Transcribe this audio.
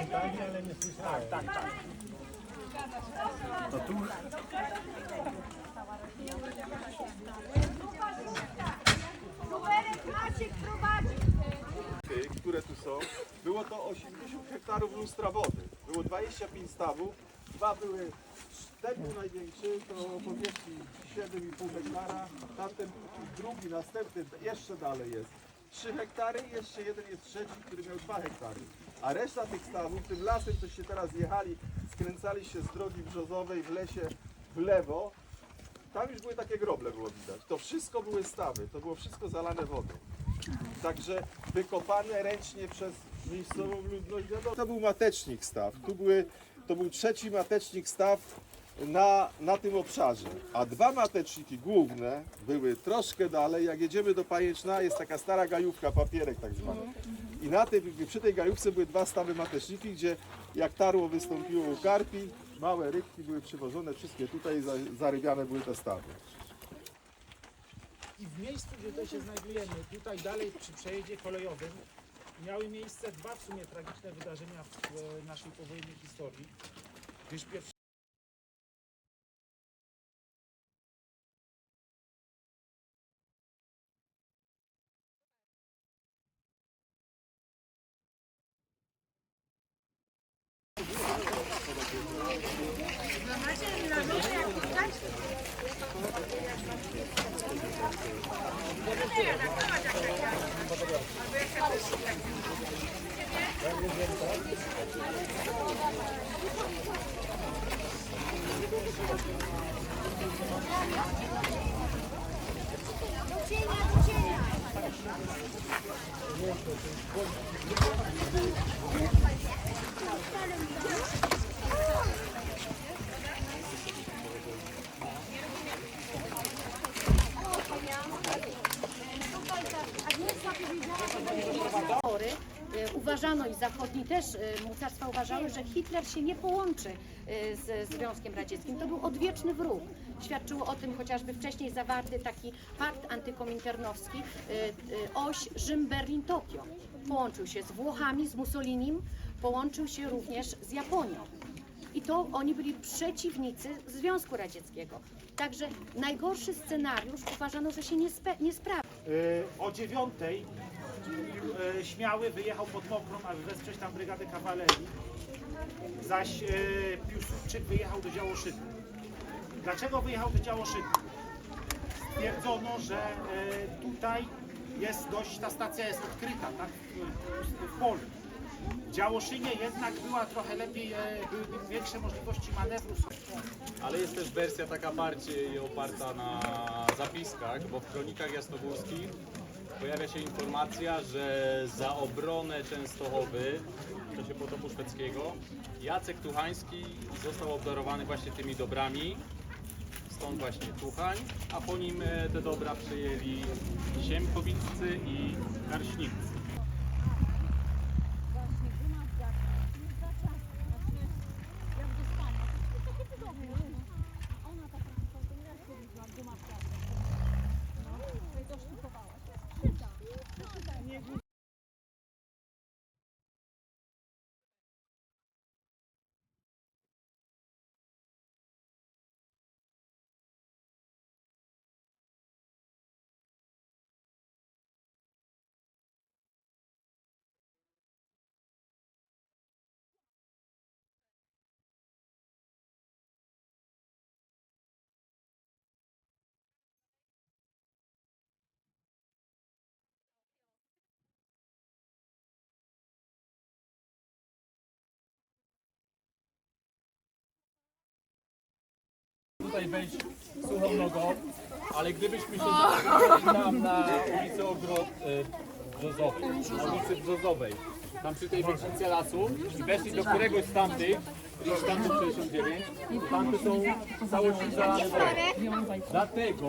Czytali, ale nie słyszałem. Tak, tak. To tu Numerek które tu są, było to 80 hektarów lustra wody. Było 25 stawów, dwa były, ten był największy, to powierzchni 7,5 hektara, tamten drugi, następny jeszcze dalej jest 3 hektary jeszcze jeden jest trzeci, który miał 2 hektary. A reszta tych stawów, tym lasem, toście teraz jechali, skręcali się z drogi brzozowej w lesie w lewo, tam już były takie groble, było widać. To wszystko były stawy, to było wszystko zalane wodą. Także wykopane ręcznie przez miejscową ludność. Wiadomo, To był matecznik staw. Tu były, to był trzeci matecznik staw na, na tym obszarze. A dwa mateczniki główne były troszkę dalej. Jak jedziemy do Pajęczna, jest taka stara gajówka, papierek tak zwany. Na tej, przy tej gajówce były dwa stawy mateczniki, gdzie jak tarło wystąpiło u karpi, małe rybki były przywożone, wszystkie tutaj za- zarybiane były te stawy. I w miejscu, gdzie tutaj się znajdujemy, tutaj dalej przy przejeździe kolejowym, miały miejsce dwa w sumie tragiczne wydarzenia w e, naszej powojennej historii. Gdyż pierwszy Do cienia, Uważano i zachodni też e, mocarstwa uważały, że Hitler się nie połączy e, z Związkiem Radzieckim. To był odwieczny wróg. Świadczyło o tym chociażby wcześniej zawarty taki pakt antykominternowski, e, oś Rzym-Berlin-Tokio. Połączył się z Włochami, z Mussolinim, połączył się również z Japonią. I to oni byli przeciwnicy Związku Radzieckiego. Także najgorszy scenariusz uważano, że się nie, spe- nie sprawdzi. o dziewiątej Śmiały wyjechał pod Mokrą, aby wesprzeć tam brygadę kawalerii, zaś e, Piłsudczyk wyjechał do Działoszyna. Dlaczego wyjechał do Działoszyna? Stwierdzono, że e, tutaj jest dość, ta stacja jest odkryta, tak, w, polu. W Działoszynie jednak była trochę lepiej, e, były większe możliwości manewru. Ale jest też wersja taka bardziej oparta na zapiskach, bo w kronikach jasnogórskich pojawia się informacja, że za obronę Częstochowy w czasie potopu szwedzkiego Jacek Tuchański został obdarowany właśnie tymi dobrami. Stąd właśnie Tuchań, a po nim e, te dobra przejęli Siemkowiccy i Karśnicy. Tutaj wejść suchą nogą, ale gdybyśmy się zatrzymali tam na ulicy Ogród e, Brzozowej, na ulicy Brzozowej, tam przy tej bocznicy lasu i weszli do któregoś z tamtych, gdzieś tam do 69, tamte są całości zalane. Dlatego,